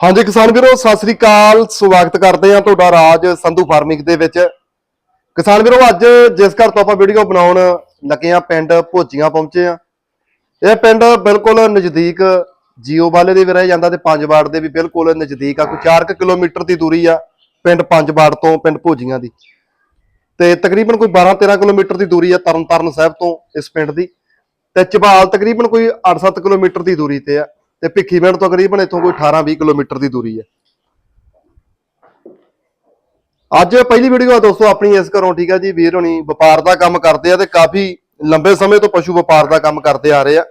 ਹਾਂਜੀ ਕਿਸਾਨ ਵੀਰੋ, ਸਤਿ ਸ੍ਰੀ ਅਕਾਲ। ਸਵਾਗਤ ਕਰਦੇ ਹਾਂ ਤੁਹਾਡਾ ਰਾਜ ਸੰਧੂ ਫਾਰਮਿੰਗ ਦੇ ਵਿੱਚ। ਕਿਸਾਨ ਵੀਰੋ, ਅੱਜ ਜਿਸ ਘਰ ਤੋਂ ਆਪਾਂ ਵੀਡੀਓ ਬਣਾਉਣ ਲੱਗੇ ਆ ਪਿੰਡ ਭੋਜੀਆਂ ਪਹੁੰਚੇ ਆ ਇਹ ਪਿੰਡ ਬਿਲਕੁਲ ਨਜ਼ਦੀਕ ਜੀਓ ਵਾਲੇ ਦੇ ਵੀ ਰਹਿ ਜਾਂਦਾ ਤੇ ਪੰਜ ਵਾਰਡ ਦੇ ਵੀ ਬਿਲਕੁਲ ਨਜ਼ਦੀਕ ਆ। ਕੋਈ 4 ਕਿਲੋਮੀਟਰ ਦੀ ਦੂਰੀ ਆ ਪਿੰਡ ਪੰਜ ਵਾਰਡ ਤੋਂ, ਪਿੰਡ ਭੋਜੀਆਂ ਦੀ। ਤੇ ਤਕਰੀਬਨ ਕੋਈ 12-13 ਕਿਲੋਮੀਟਰ ਦੀ ਦੂਰੀ ਆ ਤਰਨਤਾਰਨ ਸਾਹਿਬ ਤੋਂ ਇਸ ਪਿੰਡ ਦੀ। ਤੇ ਚਬਾਲ ਤਕਰੀਬਨ ਕੋਈ 8-7 ਕਿਲੋਮੀਟਰ ਦੀ ਦੂਰੀ ਤੇ ਆ। ਤੇ ਭਿੱਖੀ ਭਿੱਖੀਵਿੰਡ ਤੋਂ ਤਕਰੀਬਨ ਇੱਥੋਂ ਕੋਈ 18-20 ਕਿਲੋਮੀਟਰ ਦੀ ਦੂਰੀ ਹੈ। ਅੱਜ ਪਹਿਲੀ ਵੀਡੀਓ ਆ ਦੋਸਤੋ, ਆਪਣੀ ਇਸ ਘਰੋਂ, ਠੀਕ ਆ ਜੀ, ਵੀਰ ਹੋਣੀ ਵਪਾਰ ਦਾ ਕੰਮ ਕਰਦੇ ਆ ਤੇ ਕਾਫੀ ਲੰਬੇ ਸਮੇਂ ਤੋਂ ਪਸ਼ੂ ਵਪਾਰ ਦਾ ਕੰਮ ਕਰਦੇ ਆ ਰਹੇ ਆ।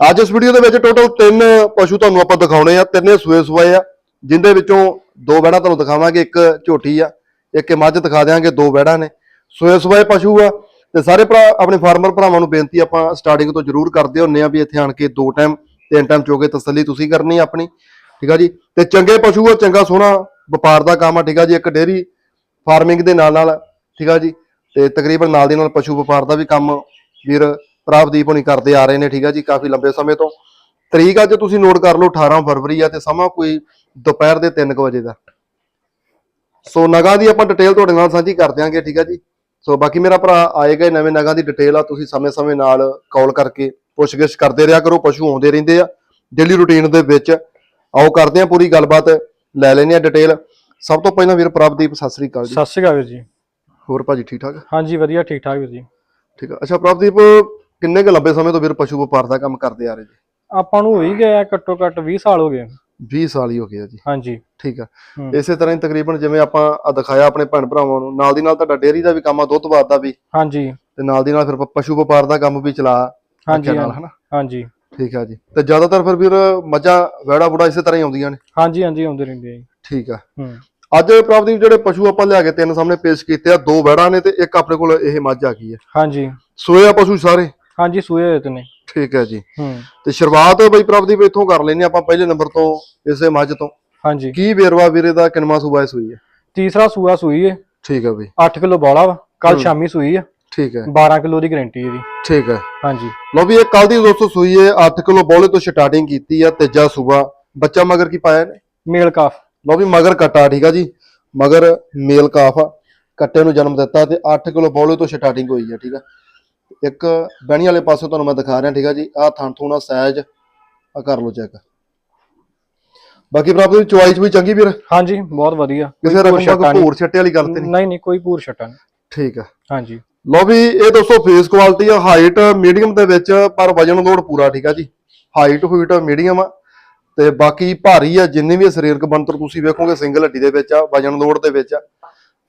ਅੱਜ ਇਸ ਵੀਡੀਓ ਦੇ ਵਿੱਚ ਟੋਟਲ ਤਿੰਨ ਪਸ਼ੂ ਤੁਹਾਨੂੰ ਆਪਾਂ ਦਿਖਾਉਣੇ ਆ, ਤਿੰਨੇ ਸੂਏ ਸੂਏ ਆ, ਜਿੰਦੇ ਵਿੱਚੋਂ ਦੋ ਵੜਾ ਤੁਹਾਨੂੰ ਦਿਖਾਵਾਂਗੇ, ਇੱਕ ਝੋਟੀ ਆ, ਇੱਕ ਮੱਝ ਦਿਖਾ ਦਿਆਂਗੇ, ਦੋ ਵੜਾ ਨੇ। ਸੂਏ ਸੂਏ ਪਸ਼ੂ ਆ, ਤੇ ਸਾਰੇ ਭਰਾ, ਆਪਣੇ ਫਾਰਮਰ ਭਰਾਵਾਂ ਨੂੰ ਬੇਨਤੀ ਆਪਾਂ ਸਟਾਰਟਿੰਗ ਤੋਂ ਜ਼ਰੂਰ ਕਰਦੇ ਹੁੰਨੇ ਆ ਵੀ ਇੱਥੇ ਆਣ ਕੇ ਦੋ ਟਾਈਮ ਤਿੰਨ ਟਾਈਮ ਚੋਗੇ ਤਸੱਲੀ ਤੁਸੀਂ ਕਰਨੀ ਆਪਣੀ, ਠੀਕ ਆ ਜੀ? ਤੇ ਚੰਗੇ ਪਸ਼ੂ ਆ, ਚੰਗਾ ਸੋਹਣਾ ਵਪਾਰ ਦਾ ਕੰਮ ਆ, ਠੀਕ ਆ ਜੀ? ਇੱਕ ਡੇਰੀ ਫਾਰਮਿੰਗ ਦੇ ਨਾਲ ਨਾਲ, ਠੀਕ ਆ ਜੀ? ਤੇ ਤਕਰੀਬਨ ਨਾਲ ਦੀ ਨਾਲ ਪਸ਼ੂ ਵਪਾਰ ਦਾ ਵੀ ਕੰਮ ਵੀਰ ਪ੍ਰਾਪਦੀਪ ਹੋਣੀ ਕਰਦੇ ਆ ਰਹੇ ਨੇ, ਠੀਕ ਆ ਜੀ? ਕਾਫੀ ਲੰਬੇ ਸਮੇਂ ਤੋਂ। ਤਰੀਕ ਅੱਜ ਤੁਸੀਂ ਨੋਟ ਕਰ ਲਓ 18 ਫਰਵਰੀ ਆ ਤੇ ਸਮਾਂ ਕੋਈ ਦੁਪਹਿਰ ਦੇ 3 ਵਜੇ ਦਾ। ਸੋ ਨਗਾਂ ਦੀ ਆਪਾਂ ਡਿਟੇਲ ਤੁਹਾਡੇ ਨਾਲ ਸਾਂਝੀ ਕਰ ਦਿਆਂਗੇ, ਠੀਕ ਆ ਜੀ? ਸੋ ਬਾਕੀ ਮੇਰਾ ਭਰਾ ਆਏ ਗਏ ਨਵੇਂ ਨਗਾਂ ਦੀ ਡਿਟੇਲ ਆ ਤੁਸੀਂ ਸਮੇਂ-ਸਮੇਂ ਨਾਲ ਕਾਲ ਕਰਕੇ ਪੁੱਛਗਿੱਛ ਕਰਦੇ ਰਿਹਾ ਕਰੋ ਪਸ਼ੂ ਆਉਂਦੇ ਰਹਿੰਦੇ ਆ ਡੇਲੀ ਰੁਟੀਨ ਦੇ ਵਿੱਚ। ਆਓ ਕਰਦੇ ਆ ਪੂਰੀ ਗੱਲਬਾਤ ਲੈ ਲੈਨੇ ਆ ਡਿਟੇਲ ਸਭ ਤੋਂ ਪਹਿਲਾਂ ਵੀਰ ਪ੍ਰਭਦੀਪ ਸਤਿ ਸ੍ਰੀ ਅਕਾਲ ਜੀ। ਸਤਿ ਸ਼੍ਰੀ ਅਕਾਲ ਵੀਰ ਜੀ। ਹੋਰ ਭਾਜੀ ਠੀਕ ਠਾਕ? ਹਾਂਜੀ ਵਧੀਆ ਠੀਕ ਠਾਕ ਵੀਰ ਜੀ। ਠੀਕ ਆ। ਅੱਛਾ ਪ੍ਰਭਦੀਪ ਕਿੰਨੇ ਕੁ ਲੰਬੇ ਸਮੇਂ ਤੋਂ ਵੀਰ ਪਸ਼ੂ ਵਪਾਰ ਦਾ ਕੰਮ ਕਰਦੇ ਆ ਰਹੇ ਜੀ? ਆਪਾਂ ਨੂੰ ਹੋ ਹੀ ਗਿਆ ਘੱਟੋ ਘੱਟ 20 ਸਾਲ ਹੋ ਗਏ। 20 ਸਾਲ ਹੀ ਹੋ ਗਏ ਆ ਜੀ। ਹਾਂਜੀ। ਠੀਕ ਆ। ਹੂੰ। ਇਸੇ ਤਰ੍ਹਾਂ ਹੀ ਤਕਰੀਬਨ ਜਿਵੇਂ ਆਪਾਂ ਆ ਦਿਖਾਇਆ ਆਪਣੇ ਭੈਣ ਭਰਾਵਾਂ ਨੂੰ ਨਾਲ ਦੀ ਨਾਲ ਤੁਹਾਡਾ ਡੇਅਰੀ ਦਾ ਵੀ ਕੰਮ ਆ ਦੁੱਧ ਬਾਦ ਦਾ ਵੀ। ਹਾਂਜੀ। ਤੇ ਨਾਲ ਦੀ ਨਾਲ ਫਿਰ ਪ- ਪਸ਼ੂ ਵਪਾਰ ਦਾ ਕੰਮ ਵੀ ਚਲਾ ਹਾਂਜੀ ਰੱਖਿਆ ਨਾਲ ਹਨਾ? ਹਾਂਜੀ। ਠੀਕ ਆ ਜੀ। ਤੇ ਜ਼ਿਆਦਾਤਰ ਫਿਰ ਵੀਰ ਮੱਝਾਂ ਵੈੜਾ ਬੁੜਾ ਇਸੇ ਤਰ੍ਹਾਂ ਹੀ ਆਉਂਦੀਆਂ ਨੇ। ਹਾਂਜੀ ਹਾਂਜੀ ਆਉਂਦੇ ਰਹਿੰਦੇ ਆ ਜੀ। ਠੀਕ ਆ। ਹੂੰ। ਅੱਜ ਪ੍ਰਭਦੀਪ ਜਿਹੜੇ ਪਸ਼ੂ ਆਪਾਂ ਲਿਆ ਕੇ ਤਿੰਨ ਸਾਹਮਣੇ ਪੇਸ਼ ਕੀਤੇ ਆ ਦੋ ਵੈੜਾਂ ਨੇ ਤੇ ਇੱਕ ਆਪਣੇ ਕੋਲ ਇਹ ਮੱਝ ਆ ਗਈ ਹੈ ਹਾਂਜੀ। ਸੋਏ ਆ ਪਸ਼ੂ ਸਾਰੇ? ਹਾਂਜੀ ਸੂਏ ਹੋਏ ਤੇ ਨੇ। ਠੀਕ ਹੈ ਜੀ। ਹੂੰ। ਤੇ ਸ਼ੁਰੂਆਤ ਬਈ ਪ੍ਰਭਦੀਪ ਇੱਥੋਂ ਕਰ ਲੈਨੇ ਆਪਾਂ ਪਹਿਲੇ ਨੰਬਰ ਤੋਂ ਇਸੇ ਮੱਝ ਤੋਂ। ਹਾਂਜੀ। ਕੀ ਵੇਰਵਾ ਵੀਰੇ ਦਾ ਕਿੰਨਵਾ ਸੂਬਾ ਇਸ ਹੋਈ ਹੈ? ਤੀਸਰਾ ਸੂਆ ਸੂਈ ਹੈ ਠੀਕ ਹੈ ਬਈ। 8 ਕਿਲੋ ਬੋਲਾ ਵਾ ਕੱਲ ਹੂੰ। ਸ਼ਾਮੀ ਸੂਈ ਆ। ਠੀਕ ਹੈ। 12 ਕਿਲੋ ਦੀ ਗਾਰੰਟੀ ਇਹਦੀ। ਠੀਕ ਹੈ। ਹਾਂਜੀ। ਲੋ ਵੀ ਇਹ ਕੱਲ ਦੀ ਦੋਸਤੋ ਸੂਈ ਹੈ 8 ਕਿਲੋ ਬੋਲੇ ਤੋਂ ਸਟਾਰਟਿੰਗ ਕੀਤੀ ਆ ਤੀਜਾ ਸੂਬਾ ਬੱਚਾ ਮਗਰ ਕੀ ਪਾਇਆ ਨੇ ਮੇਲ ਕਾਫ। ਲੋ ਵੀ ਮਗਰ ਕਟਾ ਠੀਕ ਆ ਜੀ। ਮਗਰ ਮੇਲ ਕਾਫ ਆ। ਕੱਟੇ ਨੂੰ ਜਨਮ ਦਿੱਤਾ ਤੇ 8 ਕਿਲੋ ਬੋਲੇ ਤੋਂ ਸਟਾਰਟਿੰਗ ਹੋਈ ਹੈ ਠੀਕ ਆ। ਇੱਕ ਬਹਿਣੀ ਵਾਲੇ ਪਾਸੋਂ ਤੁਹਾਨੂੰ ਮੈਂ ਦਿਖਾ ਰਿਹਾ ਠੀਕ ਆ ਜੀ? ਆਹ ਥਣ ਥੂਣਾ ਸਾਈਜ਼ ਆ ਕਰ ਲਓ ਚੈੱਕ ਬਾਕੀ ਪ੍ਰਾਪਤ ਦੀ ਚੁਆਇਸ ਵੀ ਚੰਗੀ ਵੀਰ? ਹਾਂਜੀ ਬਹੁਤ ਵਧੀਆ। ਕਿਸੇ ਰਕਮ ਦਾ ਭੂਰ ਛੱਟੇ ਵਾਲੀ ਗੱਲ ਤੇ ਨਹੀਂ। ਨਹੀਂ ਨਹੀਂ ਕੋਈ ਪੂਰ ਛੱਟਾ ਨਹੀਂ। ਠੀਕ ਆ। ਹਾਂਜੀ। ਲੋ ਵੀ ਇਹ ਦੋਸਤੋ ਫੇਸ ਕੁਆਲਿਟੀ ਆ ਹਾਈਟ ਮੀਡੀਅਮ ਦੇ ਵਿੱਚ ਪਰ ਵਜਨ ਲੋਡ ਪੂਰਾ ਠੀਕ ਆ ਜੀ? ਹਾਈਟ ਹੂਈਟ ਮੀਡੀਅਮ ਆ। ਤੇ ਬਾਕੀ ਭਾਰੀ ਆ ਜਿੰਨੀ ਵੀ ਸਰੀਰਕ ਬਣਤਰ ਤੁਸੀਂ ਵੇਖੋਗੇ ਸਿੰਗਲ ਹੱਡੀ ਦੇ ਵਿੱਚ ਆ ਵਜਨ ਲੋਡ ਦੇ ਵਿੱਚ ਆ।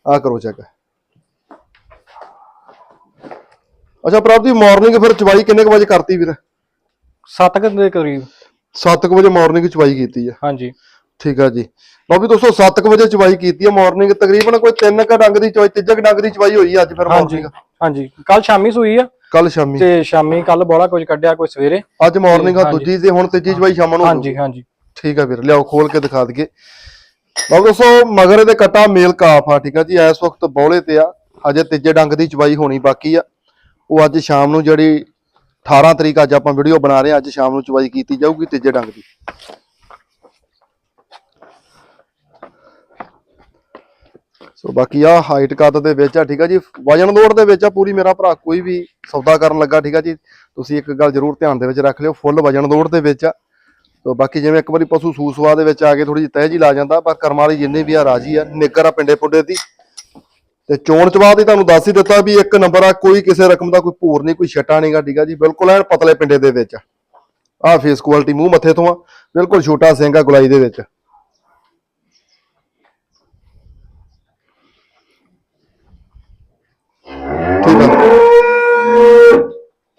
ਆ ਕਰੋ ਚੈੱਕ ਅੱਛਾ ਪ੍ਰਭ ਦੀ ਮਾਰਨਿੰਗ ਫਿਰ ਚਵਾਈ ਕਿੰਨੇ ਕੁ ਵਜੇ ਕਰਤੀ ਵੀਰ? 7 ਕਿਲੋ ਦੇ ਕਰੀਬ। 7 ਕੁ ਵਜੇ ਮਾਰਨਿੰਗ ਚਵਾਈ ਕੀਤੀ ਆ। ਹਾਂਜੀ। ਠੀਕ ਆ ਜੀ। ਲਓ ਵੀ ਦੋਸਤੋ 7 ਕੁ ਵਜੇ ਚਵਾਈ ਕੀਤੀ ਆ ਮਾਰਨਿੰਗ ਤਕਰੀਬਨ ਕੋਈ 3 ਕ ਡੰਗ ਦੀ ਚਵਾਈ ਤੀਜਾ ਕ ਡੰਗ ਦੀ ਚਵਾਈ ਹੋਈ ਆ ਅੱਜ ਫਿਰ ਹਾਂਜੀ ਮਾਰਨਿੰਗ ਹਾਂਜੀ। ਕੱਲ ਸ਼ਾਮੀ ਸੂਈ ਆ। ਕੱਲ ਸ਼ਾਮੀ। ਤੇ ਸ਼ਾਮੀ ਕੱਲ ਬੋਲਾ ਕੁਝ ਕੱਢਿਆ ਕੋਈ ਸਵੇਰੇ। ਅੱਜ ਮਾਰਨਿੰਗ ਆ ਹਾਂਜੀ। ਦੂਜੀ ਤੇ ਹੁਣ ਤੀਜੀ ਚਵਾਈ ਸ਼ਾਮ ਨੂੰ ਹਾਂਜੀ ਹਾਂਜੀ। ਠੀਕ ਆ ਵੀਰ ਲਿਆਓ ਖੋਲ ਕੇ ਦਿਖਾ ਦਈਏ। ਲਓ ਦੋਸਤੋ ਮਗਰ ਇਹਦੇ ਕਟਾ ਮੇਲ ਕਾਫ ਆ ਠੀਕ ਆ ਜੀ। ਇਸ ਵਕਤ ਬੌਲੇ ਤੇ ਆ। ਅਜੇ ਤੀਜੇ ਡੰਗ ਦੀ ਚਵਾਈ ਹੋਣੀ ਬਾਕੀ ਆ। ਉਹ ਅੱਜ ਸ਼ਾਮ ਨੂੰ ਜਿਹੜੀ 18 ਤਰੀਕ ਅੱਜ ਆਪਾਂ ਵੀਡੀਓ ਬਣਾ ਰਹੇ ਹਾਂ, ਅੱਜ ਸ਼ਾਮ ਨੂੰ ਚਵਾਈ ਕੀਤੀ ਜਾਊਗੀ ਤੀਜੇ ਡੰਗ ਦੀ। ਸੋ ਬਾਕੀ ਆ ਹਾਈਟ ਕੱਦ ਦੇ ਵਿੱਚ ਆ, ਠੀਕ ਆ ਜੀ? ਵਜਨ ਲੋਡ ਦੇ ਵਿੱਚ ਆ ਪੂਰੀ ਮੇਰਾ ਭਰਾ, ਕੋਈ ਵੀ ਸੌਦਾ ਕਰਨ ਲੱਗਾ, ਠੀਕ ਆ ਜੀ? ਤੁਸੀਂ ਇੱਕ ਗੱਲ ਜ਼ਰੂਰ ਧਿਆਨ ਦੇ ਵਿੱਚ ਰੱਖ ਲਿਓ ਫੁੱਲ ਵਜਨ ਲੋਡ ਦੇ ਵਿੱਚ ਆ। ਤੋ ਬਾਕੀ ਜਿਵੇਂ ਇੱਕ ਵਾਰੀ ਪਸ਼ੂ ਸੂਸਵਾ ਦੇ ਵਿੱਚ ਆ ਕੇ ਥੋੜੀ ਜਿਹੀ ਤਹਿ ਜੀ ਲਾ ਜਾਂਦਾ, ਪਰ ਕਰਮ ਵਾਲੀ ਜਿੰਨੇ ਵੀ ਆ ਰਾਜੀ ਆ ਨਿੱਗਰ ਆ ਪਿੰਡੇ ਪੁੰਡੇ ਦੀ। ਤੇ ਚੋਣ ਚਵਾਦ ਹੀ ਤੁਹਾਨੂੰ ਦੱਸ ਹੀ ਦਿੱਤਾ ਵੀ ਇੱਕ ਨੰਬਰ ਆ ਕੋਈ ਕਿਸੇ ਰਕਮ ਦਾ ਕੋਈ ਭੂਰ ਨਹੀਂ ਕੋਈ ਛਟਾ ਨਹੀਂਗਾ ਠੀਕ ਆ ਜੀ ਬਿਲਕੁਲ ਐਨ ਪਤਲੇ ਪਿੰਡੇ ਦੇ ਵਿੱਚ। ਆ ਫੇਸ ਕੁਆਲਿਟੀ ਮੂੰਹ ਮੱਥੇ ਤੋਂ ਆ ਬਿਲਕੁਲ ਛੋਟਾ ਸਿੰਘ ਆ ਗੁਲਾਈ ਦੇ ਵਿੱਚ।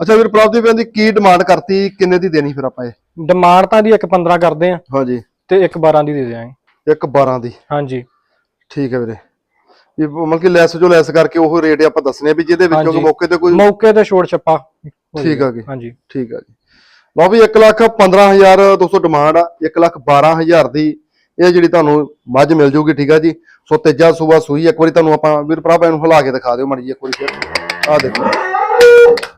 ਅੱਛਾ ਵੀਰ ਪ੍ਰਾਪਤੀ ਦੀ ਕੀ ਡਿਮਾਂਡ ਕਰਤੀ ਕਿੰਨੇ ਦੀ ਦੇਣੀ ਫਿਰ ਆਪਾਂ ਇਹ? ਡਿਮਾਂਡ ਤਾਂ ਦੀ ਇੱਕ 15 ਕਰਦੇ ਆ ਹਾਂਜੀ। ਤੇ ਇੱਕ 12 ਦੀ ਦੇ ਦਿਆਂਗੇ। ਇੱਕ 12 ਦੀ। ਹਾਂਜੀ। ਠੀਕ ਹੈ ਵੀਰੇ। ਇਹ ਮਤਲਬ ਕਿ ਲੈਸ ਜੋ ਲੈਸ ਕਰਕੇ ਉਹ ਰੇਟ ਆਪਾਂ ਦੱਸਨੇ ਆ ਵੀ ਜਿਹਦੇ ਵਿੱਚੋਂ ਹਾਂਜੀ। ਮੌਕੇ ਤੇ ਕੋਈ ਮੌਕੇ ਤੇ ਛੋੜ ਛੱਪਾ ਹੋ ਠੀਕ ਆ ਜੀ। ਹਾਂਜੀ। ਠੀਕ ਆ ਜੀ। ਲਓ ਵੀ 1 ਲੱਖ 15000 200 ਡਿਮਾਂਡ ਆ 1 ਲੱਖ 12000 ਦੀ ਇਹ ਜਿਹੜੀ ਤੁਹਾਨੂੰ ਮੱਝ ਮਿਲ ਜੂਗੀ ਠੀਕ ਆ ਜੀ। ਸੋ ਤੇਜਾ ਸੂਬਾ ਸੂਈ ਇੱਕ ਵਾਰੀ ਤੁਹਾਨੂੰ ਆਪਾਂ ਵੀਰ ਭਰਾ ਨੂੰ ਹਿਲਾ ਕੇ ਦਿਖਾ ਦਿਓ ਮੜੀ ਜੀ ਇੱਕ ਵਾਰੀ ਫਿਰ। ਆਹ ਦੇਖੋ।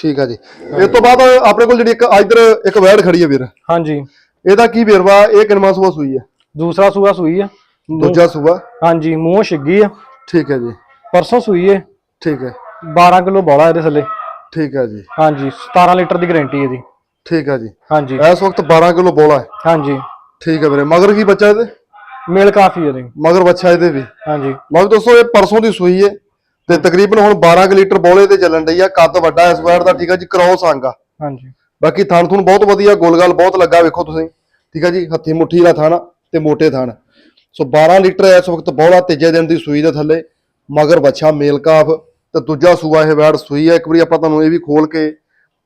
ਠੀਕ ਆ ਜੀ। ਇਸ ਤੋਂ ਬਾਅਦ ਆਪਣੇ ਕੋਲ ਜਿਹੜੀ ਇੱਕ ਇਧਰ ਇੱਕ ਵੈੜ ਖੜੀ ਹੈ ਵੀਰ। ਹਾਂਜੀ। ਇਹਦਾ ਕੀ ਵੇਰਵਾ? ਇਹ ਕਿੰਨਵਾਂ ਸੂਆ ਸੂਈ ਹੈ ਦੂਸਰਾ ਸੂਆ ਸੂਈ ਆ। ਦੂਜਾ ਸੂਆ? ਹਾਂਜੀ ਮੂੰਹ ਛਿੱਗੀ ਆ। ਠੀਕ ਹੈ ਜੀ। ਪਰਸੋਂ ਸੂਈ ਏ। ਠੀਕ ਹੈ 12 ਕਿਲੋ ਬੋਲਾ ਇਹਦੇ ਥੱਲੇ। ਠੀਕ ਹੈ ਜੀ। ਹਾਂਜੀ 17 ਲੀਟਰ ਦੀ ਗਾਰੰਟੀ ਇਹਦੀ। ਠੀਕ ਹੈ ਜੀ। ਹਾਂਜੀ। ਇਸ ਵਕਤ 12 ਕਿਲੋ ਬੋਲਾ ਹੈ। ਹਾਂਜੀ। ਠੀਕ ਹੈ ਵੀਰੇ। ਮਗਰ ਕੀ ਬੱਚਾ ਇਹਦੇ? ਮੇਲ ਕਾਫੀ ਇਹਦੇ। ਮਗਰ ਬੱਚਾ ਇਹਦੇ ਵੀ। ਹਾਂਜੀ। ਵੀ ਦੋਸਤੋ ਇਹ ਪਰਸੋਂ ਦੀ ਸੂਈ ਹੈ ਤੇ ਤਕਰੀਬਨ ਹੁਣ 12 ਕੁ ਲੀਟਰ ਬੋਲੇ ਤੇ ਚੱਲਣ ਡਈ ਆ ਕੱਦ ਵੱਡਾ ਇਸ ਵਾਰ ਦਾ ਠੀਕ ਹੈ ਜੀ ਕ੍ਰੋਸ ਅੰਗ ਆ। ਹਾਂਜੀ। ਬਾਕੀ ਥਣ ਥੁਣ ਬਹੁਤ ਵਧੀਆ ਗੋਲਗਾਲ ਬਹੁਤ ਲੱਗਾ ਵੇਖੋ ਤੁਸੀਂ। ਠੀਕ ਹੈ ਜੀ ਹੱਥੀ ਮੁੱਠੀ ਦਾ ਥਣ ਤੇ ਮੋਟੇ ਥਣ। ਸੋ 12 ਲੀਟਰ ਇਸ ਵਕਤ ਬੋਲਾ ਤੀਜੇ ਦਿਨ ਦੀ ਸੂਈ ਦੇ ਥੱਲੇ। ਮਗਰ ਬੱਚਾ ਮੇਲ ਕਾਫ ਤੇ ਦੂਜਾ ਸੂਆ ਇਹ ਵੈੜ ਸੂਈ ਹੈ ਇੱਕ ਵਾਰੀ ਆਪਾਂ ਤੁਹਾਨੂੰ ਇਹ ਵੀ ਖੋਲ ਕੇ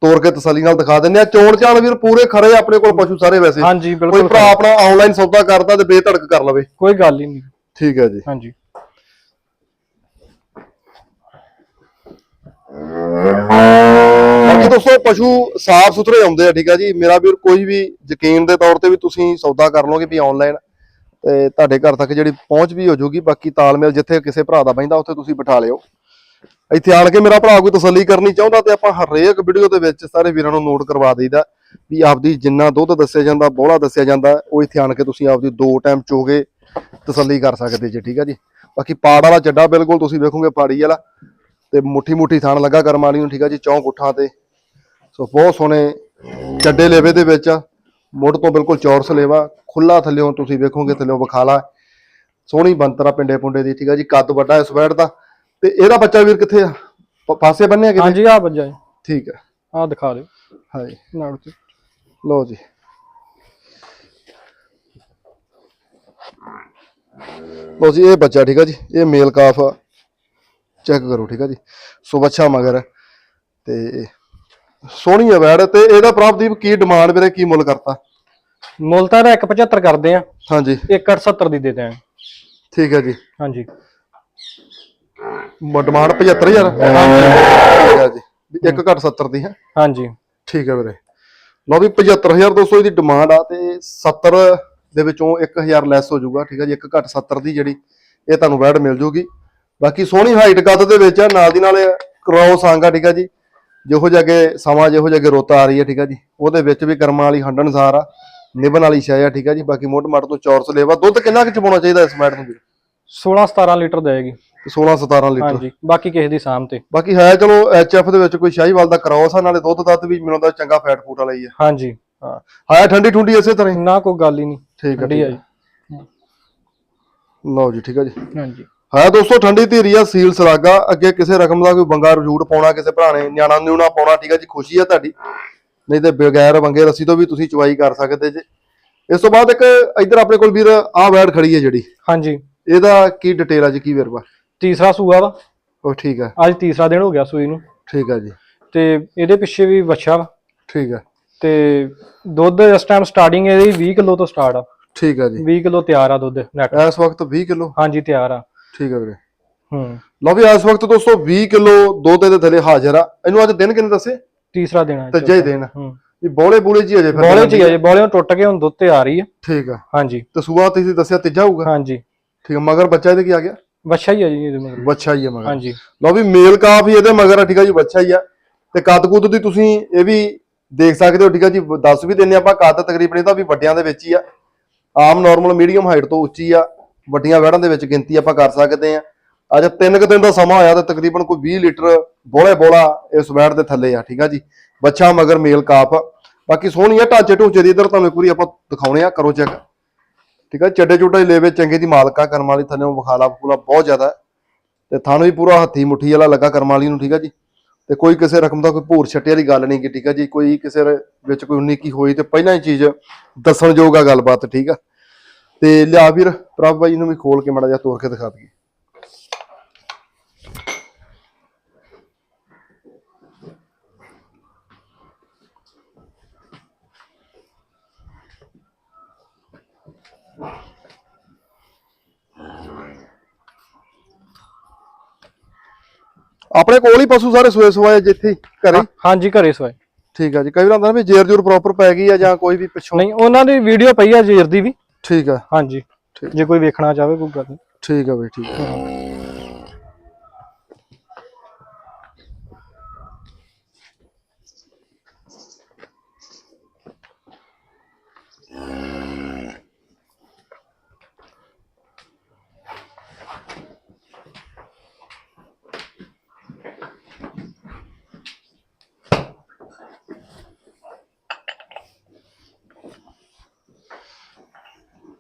ਤੋੜ ਕੇ ਤਸੱਲੀ ਨਾਲ ਦਿਖਾ ਦਿੰਦੇ ਆ ਚੋਣ ਚਾਣ ਵੀਰ ਪੂਰੇ ਖਰੇ ਆ ਆਪਣੇ ਕੋਲ ਪਸ਼ੂ ਸਾਰੇ ਵੈਸੇ। ਹਾਂਜੀ ਕੋਈ ਭਰਾ ਆਪਣਾ ਆਨਲਾਈਨ ਸੌਦਾ ਕਰਦਾ ਤੇ ਬੇਧੜਕ ਕਰ ਲਵੇ। ਕੋਈ ਗੱਲ ਹੀ ਨਹੀਂ। ਠੀਕ ਹੈ ਜੀ। ਹਾਂਜੀ। ਬਾਕੀ ਦੋਸਤੋ, ਪਸ਼ੂ ਸਾਫ਼ ਸੁਥਰੇ ਆਉਂਦੇ ਆ, ਠੀਕ ਆ ਜੀ। ਮੇਰਾ ਵੀਰ, ਕੋਈ ਵੀ ਯਕੀਨ ਦੇ ਤੌਰ ਤੇ ਵੀ ਤੁਸੀਂ ਸੌਦਾ ਕਰ ਲਓਗੇ ਵੀ ਆਨਲਾਈਨ ਤੇ ਤੁਹਾਡੇ ਘਰ ਤੱਕ ਜਿਹੜੀ ਪਹੁੰਚ ਵੀ ਹੋ ਜਾਊਗੀ ਬਾਕੀ ਤਾਲਮੇਲ ਜਿੱਥੇ ਕਿਸੇ ਭਰਾ ਦਾ ਬੈਂਦਾ ਉੱਥੇ ਤੁਸੀਂ ਬਿਠਾ ਲਿਓ। ਇੱਥੇ ਆਣ ਕੇ ਮੇਰਾ ਭਰਾ ਕੋਈ ਤਸੱਲੀ ਕਰਨੀ ਚਾਹੁੰਦਾ, ਤੇ ਆਪਾਂ ਹਰੇਕ ਵੀਡੀਓ ਦੇ ਵਿੱਚ ਸਾਰੇ ਵੀਰਾਂ ਨੂੰ ਨੋਟ ਕਰਵਾ ਦਈਦਾ ਵੀ ਆਪਦੀ ਜਿੰਨਾ ਦੁੱਧ ਦੱਸਿਆ ਜਾਂਦਾ ਬੋਲਾ ਦੱਸਿਆ ਜਾਂਦਾ, ਉਹ ਇੱਥੇ ਆਣ ਕੇ ਤੁਸੀਂ ਆਪਦੀ ਦੋ ਟਾਈਮ ਚੋਗੇ ਤਸੱਲੀ ਕਰ ਸਕਦੇ ਜੀ, ਠੀਕ ਆ ਜੀ। ਬਾਕੀ ਪਾੜ ਵਾਲਾ ਚੱਡਾ ਬਿਲਕੁਲ ਤੁਸੀਂ ਵੇਖੋਗੇ ਪਾੜੀ ਵਾਲਾ। ਤੇ ਮੁੱਠੀ ਮੁੱਠੀ ਥਾਣ ਲੱਗਾ ਕਰਮ ਵਾਲੀ ਨੂੰ ਠੀਕ ਆ ਜੀ ਚੌਂ ਗੁੱਠਾਂ ਤੇ। ਸੋ ਬਹੁਤ ਸੋਹਣੇ ਚੱਡੇ ਲੇਵੇ ਦੇ ਵਿੱਚ ਆ। ਮੁੱਢ ਤੋਂ ਬਿਲਕੁਲ ਚੌਰਸ ਲੇਵਾ ਖੁੱਲਾ ਥੱਲਿਓਂ ਤੁਸੀਂ ਵੇਖੋਗੇ ਥੱਲਿਓਂ ਬਖਾਲਾ ਸੋਹਣੀ ਬੰਤਰਾ ਪਿੰਡੇ ਪੁੰਡੇ ਦੀ ਠੀਕ ਆ ਜੀ ਕੱਦ ਵੱਡਾ ਇਸ ਵੈੜ ਦਾ। ਤੇ ਇਹਦਾ ਬੱਚਾ ਵੀਰ ਕਿੱਥੇ ਆ? ਪ- ਪਾਸੇ ਬੰਨਿਆ ਕਿਤੇ? ਹਾਂਜੀ ਆ ਬੱਜਾ ਠੀਕ ਆ। ਆ ਦਿਖਾ ਦਿਓ। ਹਾਂਜੀ ਨਾਲ ਤੇ ਲਓ ਜੀ। ਲਓ ਜੀ ਇਹ ਬੱਚਾ ਠੀਕ ਆ ਜੀ ਇਹ ਮੇਲ ਕਾਫ ਚੈੱਕ ਕਰੋ ਠੀਕ ਆ ਜੀ? ਸੋ ਬੱਚਾ ਮਗਰ ਤੇ ਸੋਹਣੀ ਹੈ ਵੈੜ ਤੇ ਇਹਦਾ ਪ੍ਰਾਪਦੀਪ ਕੀ ਡਿਮਾਂਡ ਵੀਰੇ ਕੀ ਮੁੱਲ ਕਰਤਾ? ਮੁੱਲ ਤਾਂ ਇਹਦਾ 175 ਕਰਦੇ ਆ। ਹਾਂਜੀ। 178 ਦੀ ਦੇ ਦਿਆਂ ਠੀਕ ਹੈ ਜੀ। ਹਾਂਜੀ। ਡਿਮਾਂਡ 75000 ਠੀਕ ਹੈ ਜੀ। ਵੀ ਇੱਕ ਘੱਟ 70 ਦੀ ਹੈ। ਹਾਂਜੀ। ਠੀਕ ਹੈ ਵੀਰੇ। ਲਓ ਵੀ 75200 ਦੀ ਡਿਮਾਂਡ ਆ ਤੇ 70 ਦੇ ਵਿੱਚੋਂ 1000 ਲੈਸ ਹੋ ਜਾਊਗਾ ਠੀਕ ਹੈ ਜੀ? ਇੱਕ ਘੱਟ 70 ਦੀ ਜਿਹੜੀ ਇਹ ਤੁਹਾਨੂੰ ਵੈਡ ਮਿਲ ਜੂਗੀ। ਬਾਕੀ ਸੋਹਣੀ ਹਾਈਟ ਕੱਦ ਦੇ ਵਿੱਚ ਆ ਨਾਲ ਦੀ ਨਾਲ ਕ੍ਰੋਸ ਆਂਗਾ ਠੀਕ ਹੈ ਜੀ। ਜਿਹੋ ਜਗੇ ਸਮਾਂ ਜਿਹੋ ਜਗੇ ਰੋਤਾ ਆ ਰਹੀ ਹੈ ਠੀਕ ਹੈ ਜੀ। ਉਹਦੇ ਵਿੱਚ ਵੀ ਕਰਮਾਂ ਵਾਲੀ ਹੰਡਣਸਾਰ ਆ ਨਿਭਣ ਵਾਲੀ ਸ਼ੈ ਆ ਠੀਕ ਹੈ ਜੀ। ਬਾਕੀ ਮੋਢ ਮੱਟ ਤੋਂ ਚੌਰਸ ਲੇਵਾ ਦੁੱਧ ਕਿੰਨਾ ਕੁ ਚਪਾਉਣਾ ਚਾਹੀਦਾ ਇਸ ਮੈਟ ਨੂੰ ਵੀ 16 17 ਲੀਟਰ ਦੇਗੀ 16 17 ਲੀਟਰ। ਹਾਂਜੀ ਬਾਕੀ ਕਿਸੇ ਦੀ ਸਾਮ ਤੇ। ਬਾਕੀ ਹੈ ਚਲੋ ਐਚਐਫ ਦੇ ਵਿੱਚ ਕੋਈ ਸ਼ਾਹੀਵਾਲ ਦਾ ਕ੍ਰੋਸ ਆ ਨਾਲੇ ਦੁੱਧ ਦੱਧ ਵੀ ਮੈਨੂੰ ਦਾ ਚੰਗਾ ਫੈਟ ਫੂਟ ਵਾਲਾ ਹੀ ਆ। ਹਾਂਜੀ। ਹਾਂ। ਹੈ ਠੰਡੀ ਠੁੰਡੀ ਇਸੇ ਤਰ੍ਹਾਂ ਹੀ? ਨਾ ਕੋਈ ਗੱਲ ਹੀ ਨਹੀਂ। ਠੀਕ ਹੈ ਆ ਜੀ। ਲਓ ਜੀ ਠੀਕ ਹੈ ਜੀ। ਹਾਂਜੀ। ਹੈ ਦੋਸਤੋ ਠੰਡੀ ਧੀਰੀ ਆ ਸੀਲ ਸਰਾਗਾ। ਅੱਗੇ ਕਿਸੇ ਰਕਮ ਦਾ ਕੋਈ ਬੰਗਾ ਰਜੂੜ ਪਾਉਣਾ ਕਿਸੇ ਭਰਾ ਨੇ ਨਿਆਣਾ ਨਿਉਣਾ ਪਾਉਣਾ ਠੀਕ ਹੈ ਜੀ? ਖੁਸ਼ੀ ਆ ਤੁਹਾਡੀ? ਨਹੀਂ ਤੇ ਬਗੈਰ ਬੰਗੇ ਰੱਸੀ ਤੋਂ ਵੀ ਤੁਸੀਂ ਚਵਾਈ ਕਰ ਸਕਦੇ ਜੇ। ਇਸ ਤੋਂ ਬਾਅਦ ਇੱਕ ਇੱਧਰ ਆਪਣੇ ਕੋਲ ਵੀਰ ਆਹ ਵੈੜ ਖੜੀ ਹੈ ਜਿਹੜੀ। ਹਾਂਜੀ। ਇਹਦਾ ਕੀ ਡਿਟੇਲ ਆ ਜੀ ਕੀ ਵੇਰਵਾ ਤੀਸਰਾ ਸੂਆ ਵਾ। ਉਹ ਠੀਕ ਹੈ ਅੱਜ ਤੀਸਰਾ ਦਿਨ ਹੋ ਗਿਆ ਸੂਈ ਨੂੰ। ਠੀਕ ਹੈ ਜੀ। ਤੇ ਇਹਦੇ ਪਿੱਛੇ ਵੀ ਵੱਛਾ ਵਾ। ਠੀਕ ਹੈ ਤੇ ਦੁੱਧ ਇਸ ਟਾਈਮ ਸਟਾਰਟਿੰਗ ਇਹਦੀ 20 ਕਿਲੋ ਤੋਂ ਸਟਾਰਟ ਆ। ਠੀਕ ਹੈ ਜੀ। 20 ਕਿਲੋ ਤਿਆਰ ਆ ਦੁੱਧ ਨੈਟ ਇਸ ਵਕਤ 20 ਕਿਲੋ? ਹਾਂਜੀ ਤਿਆਰ ਆ। ਠੀਕ ਹੈ ਵੀਰੇ। ਹੂੰ। ਲਓ ਵੀ ਇਸ ਵਕਤ ਦੋਸਤੋ 20 ਕਿਲੋ ਦੁੱਧ ਦੇ ਥੱਲੇ ਹਾਜ਼ਰ ਆ। ਇਹਨੂੰ ਅੱਜ ਦਿਨ ਕਿੰਨੇ ਦੱਸੇ? ਤੀਸਰਾ ਦਿਨ ਆ ਤੇ ਜੇ ਦਿਨ। ਹੂੰ। ਵੀ ਬੋਲੇ ਬੂਲੇ ਜੀ ਅਜੇ ਫਿਰ ਬੋਲੇ ਹੀ ਜੀ ਬੋਲੇ ਟੁੱਟ ਕੇ ਹੁਣ ਦੁੱਧ ਤੇ ਆ ਰਹੀ ਆ। ਠੀਕ ਆ। ਹਾਂਜੀ। ਤੇ ਸੂਆ ਤੁਸੀਂ ਦੱਸਿਆ ਤੀਜਾ ਹੋਊਗਾ? ਹਾਂਜੀ। ਠੀਕ ਆ ਮਗਰ ਬੱਚਾ ਇਹਦੇ ਕੀ ਆ ਗਿਆ? ਵੱਛਾ ਹੀ ਆ ਜੀ ਇਹਦੇ ਮਤਲਬ ਬੱਚਾ ਹੀ ਆ ਮਗਰ। ਹਾਂਜੀ। ਲਓ ਵੀ ਮੇਲ ਕਾਫ ਹੀ ਇਹਦੇ ਮਗਰ ਆ ਠੀਕ ਆ ਜੀ ਬੱਚਾ ਹੀ ਆ। ਤੇ ਕੱਦ ਕੁੱਦ ਦੀ ਤੁਸੀਂ ਇਹ ਵੀ ਦੇਖ ਸਕਦੇ ਹੋ ਠੀਕ ਆ ਜੀ ਦੱਸ ਵੀ ਦਿੰਨੇ ਆਪਾਂ ਕੱਦ ਤਕਰੀਬਨ ਇਹਦਾ ਵੀ ਵੱਡਿਆਂ ਦੇ ਵਿੱਚ ਹੀ ਆ। ਆਮ ਨਾਰਮਲ ਮੀਡੀਅਮ ਹਾਈਟ ਤੋਂ ਉੱਚੀ ਆ। ਵੱਡੀਆਂ ਵੈੜਾਂ ਦੇ ਵਿੱਚ ਗਿਣਤੀ ਆਪਾਂ ਕਰ ਸਕਦੇ ਆ ਅੱਜ ਤਿੰਨ ਕੁ ਦਿਨ ਦਾ ਸਮਾਂ ਹੋਇਆ ਤੇ ਤਕਰੀਬਨ ਕੋਈ 20 ਲੀਟਰ ਬੋਲੇ ਬੋਲਾ ਇਸ ਵੈੜ ਦੇ ਥੱਲੇ ਆ, ਠੀਕ ਆ ਜੀ? ਬੱਚਾ ਮਗਰ ਮੇਲ ਕਾਪ। ਬਾਕੀ ਸੋਹਣੀ ਆ ਢਾਂਚੇ ਢੂਚੇ ਦੀ ਇਧਰ ਤੁਹਾਨੂੰ ਇੱਕ ਆਪਾਂ ਦਿਖਾਉਣੇ ਆ, ਕਰੋ ਚੈੱਕ। ਠੀਕ ਆ, ਚੱਡੇ ਚੁੱਡੇ ਲੈਵੇ ਚੰਗੇ ਦੀ ਮਾਲਕਾ ਕਰਮ ਵਾਲੀ, ਥੱਲੇ ਵਿਖਾਲਾ ਬਖੂਲਾ ਬਹੁਤ ਜ਼ਿਆਦਾ। ਤੇ ਥਣ ਵੀ ਪੂਰਾ ਹੱਥੀ ਮੁੱਠੀ ਵਾਲਾ ਲੱਗਾ ਕਰਮ ਵਾਲੀ ਨੂੰ, ਠੀਕ ਆ ਜੀ? ਤੇ ਕੋਈ ਕਿਸੇ ਰਕਮ ਦਾ ਕੋਈ ਭੂਰ ਛੱਟੇ ਵਾਲੀ ਗੱਲ ਨਹੀਂ ਗੀ, ਠੀਕ ਆ ਜੀ? ਕੋਈ ਕਿਸੇ ਵਿੱਚ ਕੋਈ ਉਨੀ ਕੀ ਹੋਈ ਤੇ ਪਹਿਲਾਂ ਹੀ ਚੀਜ਼ ਦੱਸਣਯੋਗ ਆ ਗੱਲਬਾਤ, ਠੀਕ ਆ? ਤੇ ਲਿਆ ਵੀਰ ਪ੍ਰਭ ਬਾਈ ਨੂੰ ਵੀ ਖੋਲ ਕੇ ਮੜਾ ਜਾ ਤੋੜ ਕੇ ਦਿਖਾ ਦਈਏ। ਆਪਣੇ ਕੋਲ ਹੀ ਪਸ਼ੂ ਸਾਰੇ ਸੋਏ ਸੋਏ ਜਿੱਥੇ ਘਰੇ? ਹਾਂਜੀ ਘਰੇ ਸੋਏ ਠੀਕ ਆ ਜੀ ਕਈ ਵਾਰ ਹੁੰਦਾ ਨਾ ਵੀ ਜੇਰ ਜੂਰ ਪ੍ਰੋਪਰ ਪੈ ਗਈ ਆ ਜਾਂ ਕੋਈ ਵੀ ਪਿੱਛੋਂ ਨਹੀਂ ਉਹਨਾਂ ਦੀ ਵੀਡੀਓ ਪਈ ਆ ਜੇਰ ਦੀ ਵੀ। ਠੀਕ ਆ ਹਾਂਜੀ ਠੀਕ। ਜੇ ਕੋਈ ਵੇਖਣਾ ਚਾਹਵੇ ਕੋਈ ਗੱਲ ਨਹੀਂ ਠੀਕ ਆ ਬਈ ਠੀਕ ਆ।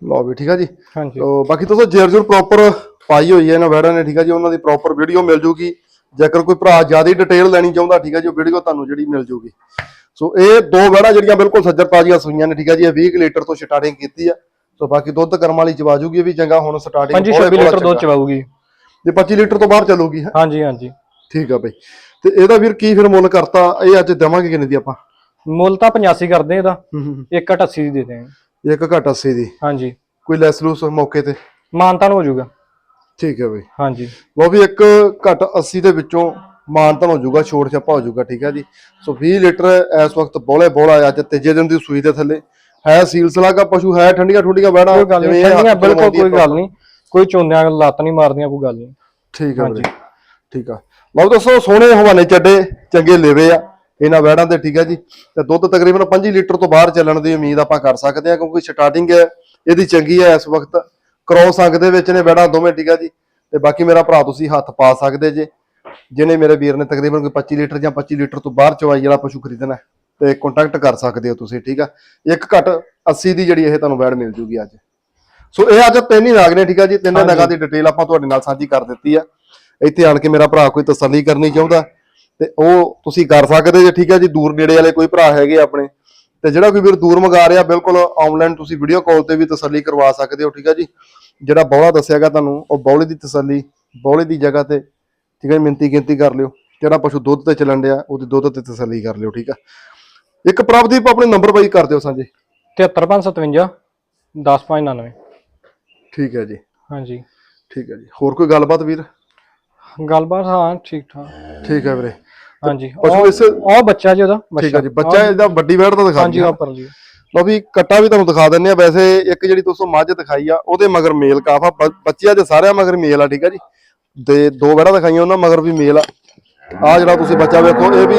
ਲਓ ਵੀ ਠੀਕ ਆ ਜੀ? ਹਾਂਜੀ। ਤੋ ਬਾਕੀ ਦੋਸਤੋ ਜੇਰ ਪ੍ਰੋਪਰ ਪਾਈ ਹੋਈ ਹੈ ਇਹਨਾਂ ਵੈੜਾਂ ਨੇ ਠੀਕ ਆ ਜੀ? ਉਹਨਾਂ ਦੀ ਪ੍ਰੋਪਰ ਵੀਡੀਓ ਮਿਲ ਜੂਗੀ। ਜੇਕਰ ਕੋਈ ਭਰਾ ਜ਼ਿਆਦਾ ਡਿਟੇਲ ਲੈਣੀ ਚਾਹੁੰਦਾ ਠੀਕ ਆ ਜੀ ਉਹ ਵੀਡੀਓ ਤੁਹਾਨੂੰ ਜਿਹੜੀ ਮਿਲ ਜੂਗੀ। ਸੋ ਇਹ ਦੋ ਵੈੜਾਂ ਜਿਹੜੀਆਂ ਬਿਲਕੁਲ ਸੱਜਰ ਤਾਜ਼ੀਆਂ ਸੂਈਆਂ ਨੇ ਠੀਕ ਆ ਜੀ? ਇਹ 20 ਲੀਟਰ ਤੋਂ ਸਟਾਰਟਿੰਗ ਕੀਤੀ ਆ। ਸੋ ਬਾਕੀ ਦੁੱਧ ਕਰਮ ਵਾਲੀ ਚਵਾ ਜੂਗੀ ਇਹ ਵੀ ਚੰਗਾ ਹੁਣ ਸਟਾਰਟਿੰਗ 25 26 ਲੀਟਰ ਦੁੱਧ ਚਵਾਊਗੀ। ਜੇ 25 ਲੀਟਰ ਤੋਂ ਬਾਹਰ ਚੱਲੂਗੀ। ਹਾਂਜੀ ਹਾਂਜੀ। ਠੀਕ ਆ ਬਈ। ਤੇ ਇਹਦਾ ਵੀਰ ਕੀ ਫਿਰ ਮੁੱਲ ਕਰਤਾ? ਇਹ ਅੱਜ ਦੇਵਾਂਗੇ ਕਿੰਨੇ ਦੀ ਆਪਾਂ? ਮੁੱਲ ਤਾਂ 85 ਕਰਦੇ ਇਹਦਾ। ਹੂੰ ਹੂੰ ਇੱਕ ਘੱਟ 80 ਦੀ ਦੇ ਦੇਵਾਂਗੇ ਇੱਕ ਘੱਟ 80 ਦੀ। ਹਾਂਜੀ। ਕੋਈ ਲੈਸ ਲੂਸ ਮੌਕੇ ਤੇ? ਮਾਨਤਾਨ ਹੋ ਜਾਊਗਾ। ਠੀਕ ਹੈ ਬਈ। ਹਾਂਜੀ। ਉਹ ਵੀ ਇੱਕ ਘੱਟ 80 ਦੇ ਵਿੱਚੋਂ ਮਾਨਤਨ ਹੋ ਜਾਊਗਾ ਛੋੜ ਛਾਪਾ ਹੋ ਜਾਊਗਾ ਠੀਕ ਹੈ ਜੀ। ਸੋ 20 ਲੀਟਰ ਇਸ ਵਕਤ ਬੋਲੇ ਬੋਲਾ ਅੱਜ ਤੀਜੇ ਦਿਨ ਦੀ ਸੂਈ ਦੇ ਥੱਲੇ। ਹੈ ਸੀਲਸਲਾ ਦਾ ਪਸ਼ੂ ਹੈ ਠੰਡੀਆਂ ਠੁੰਡੀਆਂ ਬਹਿਣਾ ਕੋਈ ਗੱਲ ਨਹੀਂ ਠੰਡੀਆਂ ਬਿਲਕੁਲ ਕੋਈ ਗੱਲ ਨਹੀਂ ਕੋਈ ਚੋਂਦਿਆਂ ਲੱਤ ਨਹੀਂ ਮਾਰਦੀਆਂ ਕੋਈ ਗੱਲ ਨਹੀਂ ਠੀਕ ਆ ਵੀਰੇ ਠੀਕ ਆ। ਲਓ ਦੋਸਤੋ ਸੋਹਣੇ ਹਵਾਨੇ ਚੱਡੇ ਚੰਗੇ ਲੇਵੇ ਆ। ਇਹਨਾਂ ਵੈੜਾਂ ਤੇ ਠੀਕ ਆ ਜੀ। ਤੇ ਦੁੱਧ ਤਕਰੀਬਨ 5 ਲੀਟਰ ਤੋਂ ਬਾਹਰ ਚੱਲਣ ਦੀ ਉਮੀਦ ਆਪਾਂ ਕਰ ਸਕਦੇ ਆ ਕਿਉਂਕਿ ਸਟਾਰਟਿੰਗ ਹੈ ਇਹਦੀ ਚੰਗੀ ਹੈ ਇਸ ਵਕਤ। ਕ੍ਰੋਸ ਅੰਗ ਦੇ ਵਿੱਚ ਨੇ ਵੈੜਾਂ ਦੋਵੇਂ ਠੀਕ ਆ ਜੀ। ਤੇ ਬਾਕੀ ਮੇਰਾ ਭਰਾ ਤੁਸੀਂ ਹੱਥ ਪਾ ਸਕਦੇ ਜੇ। ਜਿਹਨੇ ਮੇਰੇ ਵੀਰ ਨੇ ਤਕਰੀਬਨ ਕੋਈ 25 ਲੀਟਰ ਜਾਂ 25 ਲੀਟਰ ਤੋਂ ਬਾਹਰ ਚਵਾਈ ਜਿਹੜਾ ਪਸ਼ੂ ਖਰੀਦਣਾ ਹੈ, ਤੇ ਕੰਟੈਕਟ ਕਰ ਸਕਦੇ ਹੋ ਤੁਸੀਂ ਠੀਕ ਆ। ਇੱਕ ਘੱਟ 80 ਦੀ ਜਿਹੜੀ ਇਹ ਤੁਹਾਨੂੰ ਵੈੜ ਮਿਲ ਜੂਗੀ ਅੱਜ। ਸੋ ਇਹ ਅੱਜ ਤਿੰਨ ਹੀ ਨਾਗ ਨੇ ਠੀਕ ਆ ਜੀ। ਤਿੰਨੇ ਨਾਗਾਂ ਦੀ ਡਿਟੇਲ ਆਪਾਂ ਤੁਹਾਡੇ ਨਾਲ ਸਾਂਝੀ ਕਰ ਦਿੱਤੀ ਆ। ਇੱਥੇ ਆਣ ਕੇ ਮੇਰਾ ਭਰਾ ਕੋਈ ਤਸੱਲੀ ਕਰਨੀ ਚਾਹੁੰਦਾ ਤੇ ਉਹ ਤੁਸੀਂ ਕਰ ਸਕਦੇ ਜੇ ਠੀਕ ਆ ਜੀ ਦੂਰ ਨੇੜੇ ਵਾਲੇ ਕੋਈ ਭਰਾ ਹੈਗੇ ਆਪਣੇ ਤੇ ਜਿਹੜਾ ਕੋਈ ਵੀਰ ਦੂਰ ਮੰਗਾ ਰਿਹਾ ਬਿਲਕੁਲ ਆਨਲਾਈਨ ਤੁਸੀਂ ਵੀਡੀਓ ਕਾਲ ਤੇ ਵੀ ਤਸੱਲੀ ਕਰਵਾ ਸਕਦੇ ਹੋ ਠੀਕ ਆ ਜੀ। ਜਿਹੜਾ ਬੌਲਾ ਦੱਸਿਆਗਾ ਤੁਹਾਨੂੰ ਉਹ ਬੌਲੇ ਦੀ ਤਸੱਲੀ ਬੌਲੇ ਦੀ ਜਗ੍ਹਾ ਤੇ ਠੀਕ ਹੈ ਮਿੰਤੀ ਗਿਣਤੀ ਕਰ ਲਿਓ। ਜਿਹੜਾ ਪਸ਼ੂ ਦੁੱਧ ਤੇ ਚੱਲਣ ਡਿਆ ਉਹਦੀ ਦੁੱਧ ਤੇ ਤਸੱਲੀ ਕਰ ਲਿਓ ਠੀਕ ਆ ਇੱਕ ਪ੍ਰਭਦੀਪ ਆਪਣੇ ਨੰਬਰ ਬਾਈ ਕਰ ਦਿਓ ਸਾਂਝੇ। 73557 10599 ਠੀਕ ਹੈ ਜੀ। ਹਾਂਜੀ। ਠੀਕ ਹੈ ਜੀ। ਹੋਰ ਕੋਈ ਗੱਲਬਾਤ ਵੀਰ? ਗੱਲਬਾਤ ਹਾਂ ਠੀਕ ਠਾਕ ਠੀਕ ਹੈ ਵੀਰੇ। ਹਾਂਜੀ ਪਸ਼ੂ ਉਹ- ਇਸ ਉਹ ਬੱਚਾ ਜੀ ਉਹਦਾ ਠੀਕ ਹੈ ਜੀ ਬੱਚਾ ਇਹਦਾ ਵੱਡੀ ਵੈੜ ਦਾ ਦਿਖਾ ਹਾਂਜੀ ਉਹ ਪਰ ਜੀ। ਲਓ ਵੀ ਕੱਟਾ ਵੀ ਤੁਹਾਨੂੰ ਦਿਖਾ ਦਿੰਨੇ ਆ। ਵੈਸੇ ਇੱਕ ਜਿਹੜੀ ਦੋਸਤੋ ਮੱਝ ਦਿਖਾਈ ਆ ਉਹਦੇ ਮਗਰ ਮੇਲ ਕਾਫਾ ਬੱਚਿਆਂ ਦੇ ਸਾਰਿਆਂ ਮਗਰ ਮੇਲ ਆ ਠੀਕ ਆ ਜੀ। ਤੇ ਦੋ ਵੜਾ ਦਿਖਾਈਆਂ ਉਹਨਾਂ ਮਗਰ ਵੀ ਮੇਲ ਆ। ਆ ਜਿਹੜਾ ਤੁਸੀਂ ਬੱਚਾ ਵੇਖੋ ਇਹ ਵੀ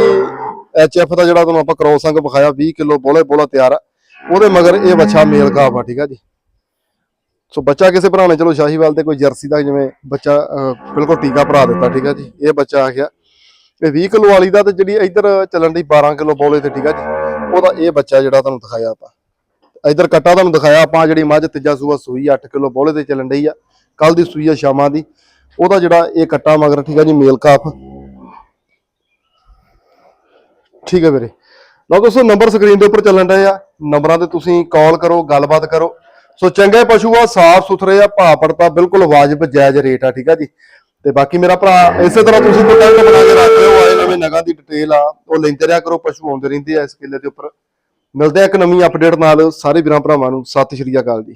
ਐਫ ਦਾ ਜਿਹੜਾ ਤੁਹਾਨੂੰ ਆਪਾਂ ਕ੍ਰੋਸ ਅੰਗ ਵਿਖਾਇਆ 20 ਕਿਲੋ ਬੋਲੇ ਬੋਲਾ ਤਿਆਰ ਆ। ਉਹਦੇ ਮਗਰ ਇਹ ਬੱਚਾ ਮੇਲ ਕਾਫ ਆ ਠੀਕ ਆ ਜੀ। ਸੋ ਬੱਚਾ ਕਿਸੇ ਭਰਾ ਨੇ ਚਲੋ ਸ਼ਾਹੀਵਾਲ ਤੇ ਕੋਈ ਜਰਸੀ ਦਾ ਜਿਵੇਂ ਬੱਚਾ ਬਿਲਕੁਲ ਟੀਕਾ ਭਰਾ ਦਿੱਤਾ ਠੀਕ ਆ ਜੀ। ਇਹ ਬੱਚਾ ਆ ਗਿਆ। ਇਹ 20 ਕਿਲੋ ਵਾਲੀ ਦਾ ਤੇ ਜਿਹੜੀ ਇੱਧਰ ਚੱਲਣ ਦੀ 12 ਕਿਲੋ ਬੋਲੇ ਤੇ ਠੀਕ ਆ ਜੀ, ਉਹਦਾ ਇਹ ਬੱਚਾ ਜਿਹੜਾ ਤੁਹਾਨੂੰ ਦਿਖਾਇਆ ਆਪਾਂ। ਇੱਧਰ ਕੱਟਾ ਤੁਹਾਨੂੰ ਦਿਖਾਇਆ ਆਪਾਂ, ਜਿਹੜੀ ਮੱਝ ਤੀਜਾ ਸੂਆ ਸੂਈ 8 ਕਿਲੋ ਬੋਲੇ ਤੇ ਚੱਲਣ ਡਈ ਆ ਕੱਲ ਦੀ ਸੂਈ ਆ ਸ਼ਾਮਾਂ ਦੀ। ਉਹਦਾ ਜਿਹੜਾ ਇਹ ਕੱਟਾ ਮਗਰ ਠੀਕ ਆ ਜੀ, ਮੇਲ ਕਾਫ। ਠੀਕ ਹੈ ਵੀਰੇ। ਲਓ ਦੋਸਤੋ, ਨੰਬਰ ਸਕਰੀਨ ਦੇ ਉੱਪਰ ਚੱਲਣ ਡਏ ਆ। ਨੰਬਰਾਂ ਤੇ ਤੁਸੀਂ ਕਾਲ ਕਰੋ, ਗੱਲਬਾਤ ਕਰੋ। ਸੋ ਚੰਗੇ ਪਸ਼ੂ ਆ, ਸਾਫ਼ ਸੁਥਰੇ ਆ ਭਾਅ ਪੜਤਾ ਬਿਲਕੁਲ ਵਾਜਬ, ਜਾਇਜ਼ ਰੇਟ ਆ, ਠੀਕ ਆ ਜੀ। ਤੇ ਬਾਕੀ ਮੇਰਾ ਭਰਾ, ਇਸੇ ਤਰ੍ਹਾਂ ਤੁਸੀਂ ਕੰਟੈਕਟ ਬਣਾ ਕੇ ਰੱਖ ਲਿਓ, ਆਏ ਨਵੇਂ ਨਗਾਂ ਦੀ ਡਿਟੇਲ ਆ, ਉਹ ਲੈਂਦੇ ਰਿਹਾ ਕਰੋ, ਪਸ਼ੂ ਆਉਂਦੇ ਰਹਿੰਦੇ ਆ ਇਸ ਕਿੱਲੇ ਦੇ ਉੱਪਰ। ਮਿਲਦੇ ਆ ਇੱਕ ਨਵੀਂ ਅਪਡੇਟ ਨਾਲ, ਸਾਰੇ ਵੀਰਾਂ ਭਰਾਵਾਂ ਨੂੰ, ਸਤਿ ਸ਼੍ਰੀ ਅਕਾਲ ਜੀ।